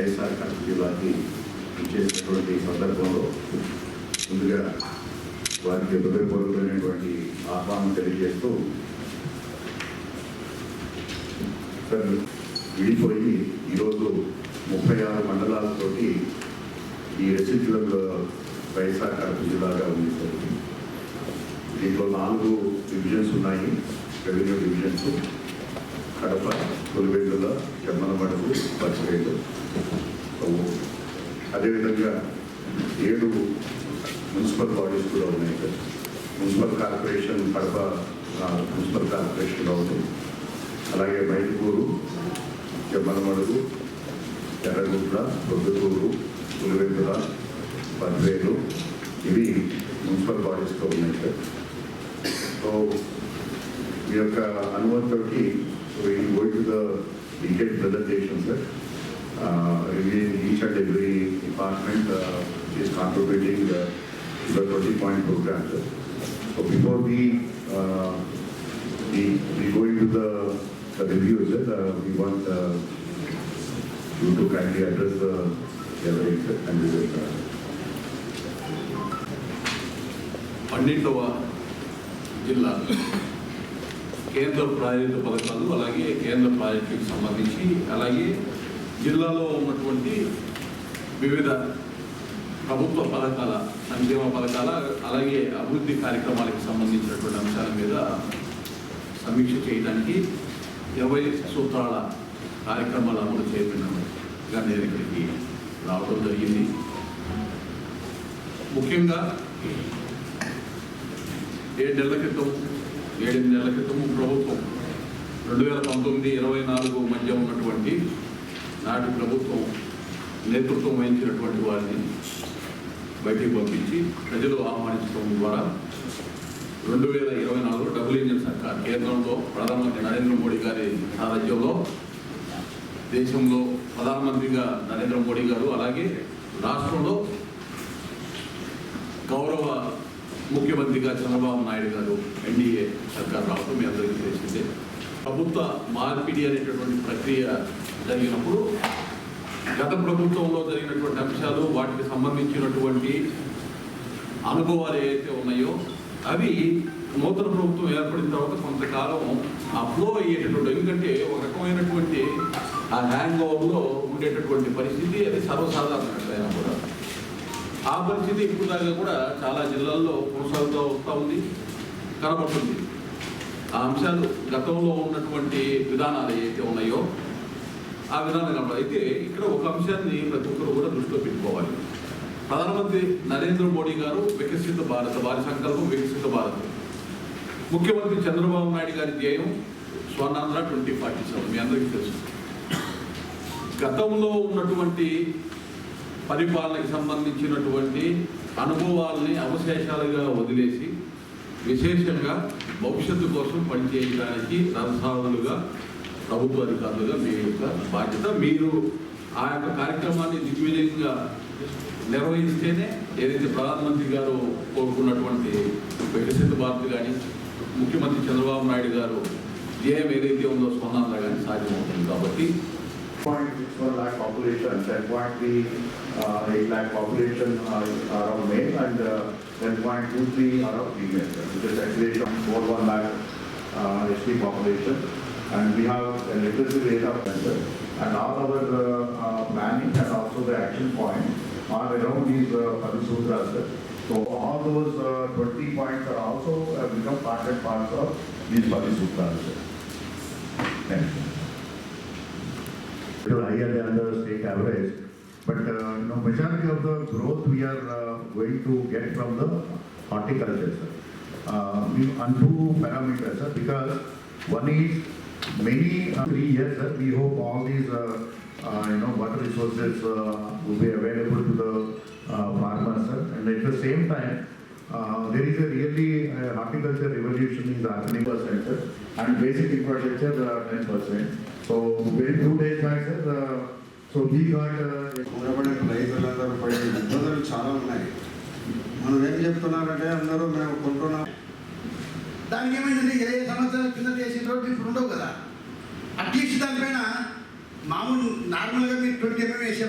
వైఎస్ఆర్ కడప జిల్లాకి ఇచ్చేసినటువంటి సందర్భంలో ముందుగా వారికి హృదయపూర్వకమైనటువంటి ఆహ్వానం తెలియజేస్తూ సార్ విడిపోయి ఈరోజు ముప్పై ఆరు మండలాలతోటి ఈ రెసిడ్యువల్ వైఎస్ఆర్ కడప జిల్లాగా ఉంది సార్. దీంట్లో నాలుగు డివిజన్స్ ఉన్నాయి రెవెన్యూ డివిజన్స్ కడప తొలివేదుల చెమ్మలమడుగు పచ్చివేలు అదేవిధంగా ఏడు మున్సిపల్ బాడీస్ కూడా ఉన్నాయి sir municipal corporation Kadapa municipal కార్పొరేషన్లో ఉంది. అలాగే మైదుకూరు చెమ్మలమడుగు ఎర్రగుంట్ల ప్రొద్దుటూరు పులివెందుల పద్వేలు ఇవి మున్సిపల్ బాడీస్లో ఉన్నాయి సార్ సో ఈ యొక్క అనుమతితో going to the detail presentation sir each and every department is contributing the twenty point programme sir so before we we go into the the review sir uh, we want uh, you to kindly address the gathering sir and we will uh, పన్నెండవ జిల్లా కేంద్ర project పథకాలు అలాగే కేంద్ర ప్రాజెక్టుకి సంబంధించి అలాగే జిల్లాలో ఉన్నటువంటి వివిధ ప్రభుత్వ పథకాల సంక్షేమ పథకాల అలాగే అభివృద్ధి కార్యక్రమాలకు సంబంధించినటువంటి అంశాల మీద సమీక్ష చేయడానికి ఇరవై సూత్రాల కార్యక్రమాలు అమలు చేయకుండా నేను ఇక్కడికి రావడం జరిగింది. ముఖ్యంగా ఏడు నెలల క్రితం ఏడెనిమిది నెలల క్రితము ప్రభుత్వం రెండు వేల పంతొమ్మిది ఇరవై నాలుగు మధ్య ఉన్నటువంటి నాటి ప్రభుత్వం నేతృత్వం వహించినటువంటి వారిని బయటికి పంపించి ప్రజలు ఆహ్వానించడం ద్వారా రెండు వేల ఇరవై నాలుగు డబుల్ ఇంజిన్ సర్కార్ కేంద్రంలో ప్రధానమంత్రి నరేంద్ర మోడీ గారి సారథ్యంలో దేశంలో ప్రధానమంత్రిగా నరేంద్ర మోడీ గారు అలాగే రాష్ట్రంలో గౌరవ ముఖ్యమంత్రిగా చంద్రబాబు నాయుడు గారు ఎన్డీఏ సర్కార్ రావడం మీ అందరికీ తెలిసిందే. ప్రభుత్వ మార్పిడి అనేటటువంటి ప్రక్రియ జరిగినప్పుడు గత ప్రభుత్వంలో జరిగినటువంటి అంశాలు వాటికి సంబంధించినటువంటి అనుభవాలు ఏవైతే ఉన్నాయో అవి నూతన ప్రభుత్వం ఏర్పడిన తర్వాత కొంతకాలం అప్లో అయ్యేటటువంటి ఎందుకంటే ఒక రకమైనటువంటి ఆ హ్యాంగ్ ఓవర్లో ఉండేటటువంటి పరిస్థితి అది సర్వసాధారణ కూడా. ఆ పరిస్థితి ఇప్పుడు దాకా కూడా చాలా జిల్లాల్లో కొనసాగుతూ వస్తూ ఉంది కనబడుతుంది. ఆ అంశాలు గతంలో ఉన్నటువంటి విధానాలు ఏవైతే ఉన్నాయో ఆ విధానం కనబడ అయితే ఇక్కడ ఒక అంశాన్ని ప్రతి ఒక్కరు కూడా దృష్టిలో పెట్టుకోవాలి. ప్రధానమంత్రి నరేంద్ర మోడీ గారు వికసిత భారత్ వారి సంకల్పం వికసిత భారత్. ముఖ్యమంత్రి చంద్రబాబు నాయుడు గారి ధ్యేయం స్వర్ణాంధ్ర ట్వంటీ ఫార్టీ సెవెన్ మీ అందరికీ తెలుసు. గతంలో ఉన్నటువంటి పరిపాలనకి సంబంధించినటువంటి అనుభవాల్ని అవశేషాలుగా వదిలేసి విశేషంగా భవిష్యత్తు కోసం పనిచేయడానికి రథసారులుగా ప్రభుత్వ అధికారులుగా మీ యొక్క బాధ్యత. మీరు ఆ యొక్క కార్యక్రమాన్ని దిగ్విజయంగా నిర్వహిస్తేనే ఏదైతే ప్రధానమంత్రి గారు కోరుకున్నటువంటి వికసిత భారత్ కానీ ముఖ్యమంత్రి చంద్రబాబు నాయుడు గారు ధ్యేయం ఏదైతే ఉందో స్పందన కానీ సాధ్యమవుతుంది కాబట్టి 0.61 lakh population, 10.3 uh, 8 lakh population are are of male and uh, 10.23 are of female, which is from 41 lakh uh, ST population. And we have a literacy rate of cancer. And all our uh, uh, planning and also the action point are around these Padusudras. So all those uh, 20 points are also uh, become part and parts of these Padusudras. Thank you little higher than the state average. But, uh, know, majority of the growth we are uh, going to get from the horticulture, sir. Uh, we, on two parameters, sir, because one is many, uh, three years, sir, we hope all these, uh, uh, you know, water resources uh, will be available to the uh, farmers, sir. And at the same time, uh, there is a really uh, horticulture revolution is happening percent, sir, and basic infrastructure uh, ten percent. So very two days back, sir, uh, so we got uh, రైతులందరూ పడే ఇబ్బందులు చాలా ఉన్నాయి. మనం ఏం చెప్తున్నారంటే అందరూ మేము కొంటున్నాం దానికి ఏమైందంటే ఇరవై సంవత్సరాల కింద చేసిన రోడ్డు ఇప్పుడు ఉండవు కదా. అట్లీస్ట్ దానిపైన మామూలు నార్మల్గా మీరు ట్వంటీ ఎంఎం వేసే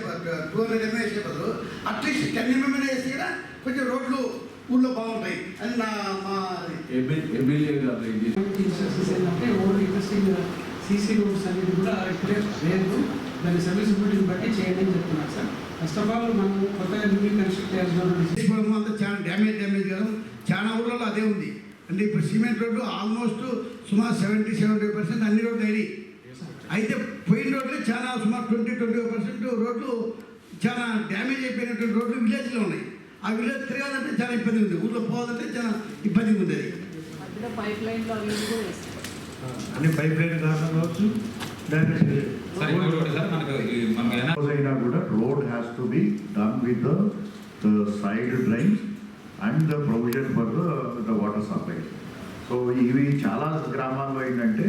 టూ హండ్రెడ్ ఎంఎం వేసే బదులు అట్లీస్ట్ టెన్ ఎంఎం వేస్తే కూడా కొంచెం రోడ్లు ఊళ్ళో బాగుంటాయి అని నా మా ఎమ్మెల్యే గారు ఇది ఇన్స్ట్రక్షన్స్ ఏంటంటే ఓల్డ్ ఇంట్రెస్టింగ్ సీసీ రోడ్స్ అనేది కూడా ఇప్పుడే లేదు. దాని సర్వీసబిలిటీని బట్టి చేయండి అని చెప్తున్నారు సార్ ఫస్ట్ ఆఫ్ ఆల్ మనం కొత్తగా న్యూ కన్స్ట్రక్ట్ చేయాల్సిన అంతా చాలా డ్యామేజ్ డ్యామేజ్ కాదు. చాలా ఊళ్ళలో అదే ఉంది. అంటే ఇప్పుడు సిమెంట్ రోడ్డు ఆల్మోస్ట్ సుమారు సెవెంటీ సెవెంటీ పర్సెంట్ అన్ని రోడ్లు అయినాయి. అయితే పోయిన రోడ్లు చాలా సుమారు ట్వంటీ ట్వంటీ పర్సెంట్ రోడ్లు చాలా డ్యామేజ్ అయిపోయినటువంటి రోడ్లు విలేజ్లో ఉన్నాయి. ఆ విలేజ్ తిరగాలంటే చాలా ఇబ్బంది ఉంది. ఊళ్ళో పోవాలంటే చాలా ఇబ్బందిగా ఉంది అది. పైప్ లైన్లో అన్ని పైప్ లైన్ కారణం కావచ్చు అయినా కూడా road has to be done with the side drains and the provision for the the water supply so ఇవి చాలా గ్రామాల్లో ఏంటంటే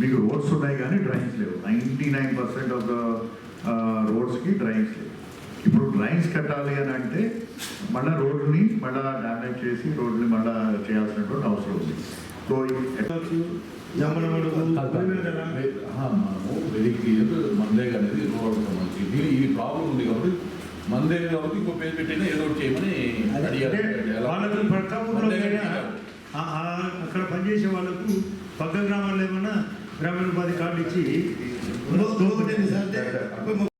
మీకు రోడ్స్ ఉన్నాయి కానీ డ్రైన్స్ లేవు. Ninety nine percent of the రోడ్స్కి drains లేవు. ఇప్పుడు డ్రైన్స్ కట్టాలి అని అంటే మళ్ళీ రోడ్ని మళ్ళీ డ్యామేజ్ చేసి రోడ్ని మళ్ళీ చేయాల్సినటువంటి అవసరం ఉంది. వెరీ క్లియర్ మందే అనేది ప్రాబ్లం ఉంది కాబట్టి మందే కాబట్టి ఇంకో పేరు పెట్టినా ఏదో చేయమని? వాళ్ళకు పక్క ఊర్లో అక్కడ పనిచేసే వాళ్ళకు పక్క గ్రామాల్లో ఏమన్నా గ్రామీణ ఉపాధి కార్డు ఇచ్చి